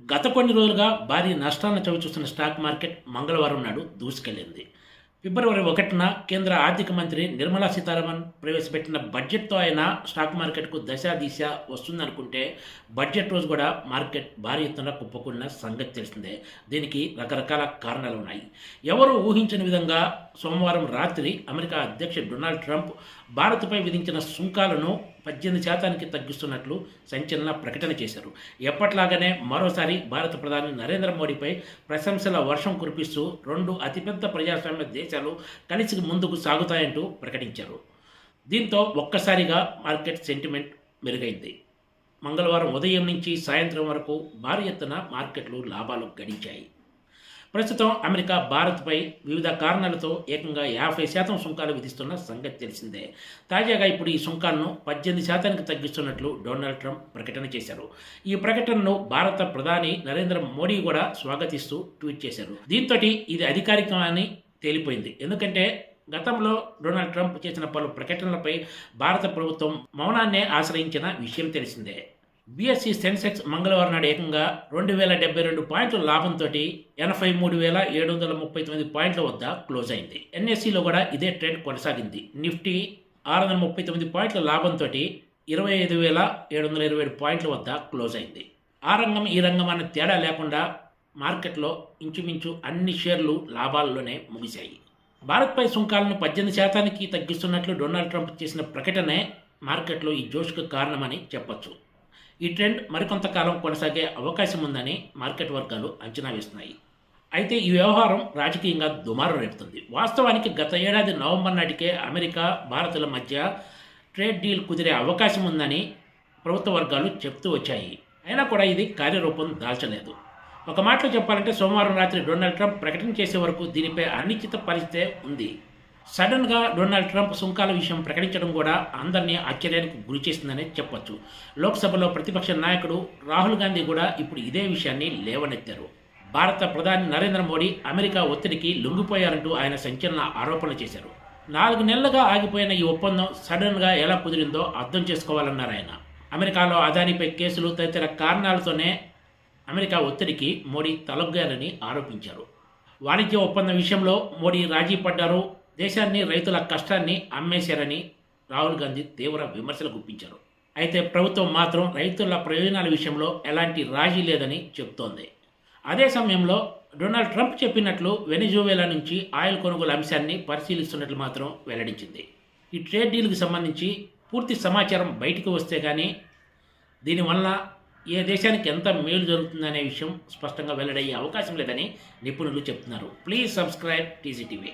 గత కొన్ని రోజులుగా భారీ నష్టాలను చవిచూస్తున్న స్టాక్ మార్కెట్ మంగళవారం నాడు దూసుకెళ్ళింది ఫిబ్రవరి ఒకటిన కేంద్ర ఆర్థిక మంత్రి నిర్మలా సీతారామన్ ప్రవేశపెట్టిన బడ్జెట్తో అయినా స్టాక్ మార్కెట్కు దశ దిశ వస్తుందనుకుంటే బడ్జెట్ రోజు కూడా మార్కెట్ భారీ ఎత్తున కుప్పకున్న సంగతి తెలిసిందే. దీనికి రకరకాల కారణాలు ఉన్నాయి. ఎవరు ఊహించని విధంగా సోమవారం రాత్రి అమెరికా అధ్యక్షుడు డొనాల్డ్ ట్రంప్ భారత్పై విధించిన సుంకాలను పద్దెనిమిది శాతానికి తగ్గిస్తున్నట్లు సంచలన ప్రకటన చేశారు. ఎప్పట్లాగానే మరోసారి భారత ప్రధాని నరేంద్ర మోడీపై ప్రశంసల వర్షం కురిపిస్తూ రెండు అతిపెద్ద ప్రజాస్వామ్య దేశాలు కలిసి ముందుకు సాగుతాయంటూ ప్రకటించారు. దీంతో ఒక్కసారిగా మార్కెట్ సెంటిమెంట్ మెరుగైంది. మంగళవారం ఉదయం నుంచి సాయంత్రం వరకు భారీ ఎత్తున మార్కెట్లు లాభాలు గడించాయి. ప్రస్తుతం అమెరికా భారత్పై వివిధ కారణాలతో ఏకంగా యాభై శాతం సుంకాలు విధిస్తున్న సంగతి తెలిసిందే. తాజాగా ఇప్పుడు ఈ సుంకాలను పద్దెనిమిది శాతానికి తగ్గిస్తున్నట్లు డొనాల్డ్ ట్రంప్ ప్రకటన చేశారు. ఈ ప్రకటనను భారత ప్రధాని నరేంద్ర మోడీ కూడా స్వాగతిస్తూ ట్వీట్ చేశారు. దీంతో ఇది అధికారికమని తేలిపోయింది. ఎందుకంటే గతంలో డొనాల్డ్ ట్రంప్ చేసిన పలు ప్రకటనలపై భారత ప్రభుత్వం మౌనాన్నే ఆశ్రయించిన విషయం తెలిసిందే. బీఎస్సీ సెన్సెక్స్ మంగళవారం నాడు ఏకంగా రెండు వేల డెబ్బై రెండు పాయింట్ల లాభంతో ఎనభై మూడు వేల ఏడు వందల ముప్పై తొమ్మిది పాయింట్ల వద్ద క్లోజ్ అయింది. ఎన్ఎస్సిలో కూడా ఇదే ట్రెండ్ కొనసాగింది. నిఫ్టీ ఆరు వందల ముప్పై తొమ్మిది పాయింట్ల లాభంతో ఇరవై ఐదు వేల ఏడు వందల ఇరవై ఏడు పాయింట్ల వద్ద క్లోజ్ అయింది. ఆ రంగం ఈ రంగం అనే తేడా లేకుండా మార్కెట్లో ఇంచుమించు అన్ని షేర్లు లాభాల్లోనే ముగిశాయి. భారత్పై సుంకాలను పద్దెనిమిది శాతానికి తగ్గిస్తున్నట్లు డొనాల్డ్ ట్రంప్ చేసిన ప్రకటనే మార్కెట్లో ఈ జోష్కు కారణమని చెప్పొచ్చు. ఈ ట్రెండ్ మరికొంతకాలం కొనసాగే అవకాశం ఉందని మార్కెట్ వర్గాలు అంచనా వేస్తున్నాయి. అయితే ఈ వ్యవహారం రాజకీయంగా దుమారం రేపుతుంది. వాస్తవానికి గత ఏడాది నవంబర్ నాటికే అమెరికా భారత్ల మధ్య ట్రేడ్ డీల్ కుదిరే అవకాశం ఉందని ప్రభుత్వ వర్గాలు చెప్తూ వచ్చాయి. అయినా కూడా ఇది కార్యరూపం దాల్చలేదు. ఒక మాటలో చెప్పాలంటే సోమవారం రాత్రి డొనాల్డ్ ట్రంప్ ప్రకటన చేసే వరకు దీనిపై అనిశ్చిత పరిస్థితే ఉంది. సడన్గా డొనాల్డ్ ట్రంప్ సుంకాల విషయం ప్రకటించడం కూడా అందరినీ ఆశ్చర్యానికి గురి చేసిందనే చెప్పొచ్చు. లోక్సభలో ప్రతిపక్ష నాయకుడు రాహుల్ గాంధీ కూడా ఇప్పుడు ఇదే విషయాన్ని లేవనెత్తారు. భారత ప్రధాని నరేంద్ర మోడీ అమెరికా ఒత్తిడికి లొంగిపోయారంటూ ఆయన సంచలన ఆరోపణలు చేశారు. నాలుగు నెలలుగా ఆగిపోయిన ఈ ఒప్పందం సడన్గా ఎలా కుదిరిందో అర్థం చేసుకోవాలన్నారు ఆయన. అమెరికాలో అదానిపై కేసులు తదితర కారణాలతోనే అమెరికా ఒత్తిడికి మోడీ తలొగ్గారని ఆరోపించారు. వాణిజ్య ఒప్పందం విషయంలో మోడీ రాజీ పడ్డారు. దేశాన్ని రైతుల కష్టాన్ని అమ్మేశారని రాహుల్ గాంధీ తీవ్ర విమర్శలు గుప్పించారు. అయితే ప్రభుత్వం మాత్రం రైతుల ప్రయోజనాల విషయంలో ఎలాంటి రాజీ లేదని చెబుతోంది అదే సమయంలో డొనాల్డ్ ట్రంప్ చెప్పినట్లు వెనిజువేలా నుంచి ఆయిల్ కొనుగోలు అంశాన్ని పరిశీలిస్తున్నట్లు మాత్రం వెల్లడించింది. ఈ ట్రేడ్ డీల్కి సంబంధించి పూర్తి సమాచారం బయటికి వస్తే కానీ దీనివల్ల ఏ దేశానికి ఎంత మేలు జరుగుతుందనే విషయం స్పష్టంగా వెల్లడయ్యే అవకాశం లేదని నిపుణులు చెప్తున్నారు. Please subscribe TGTV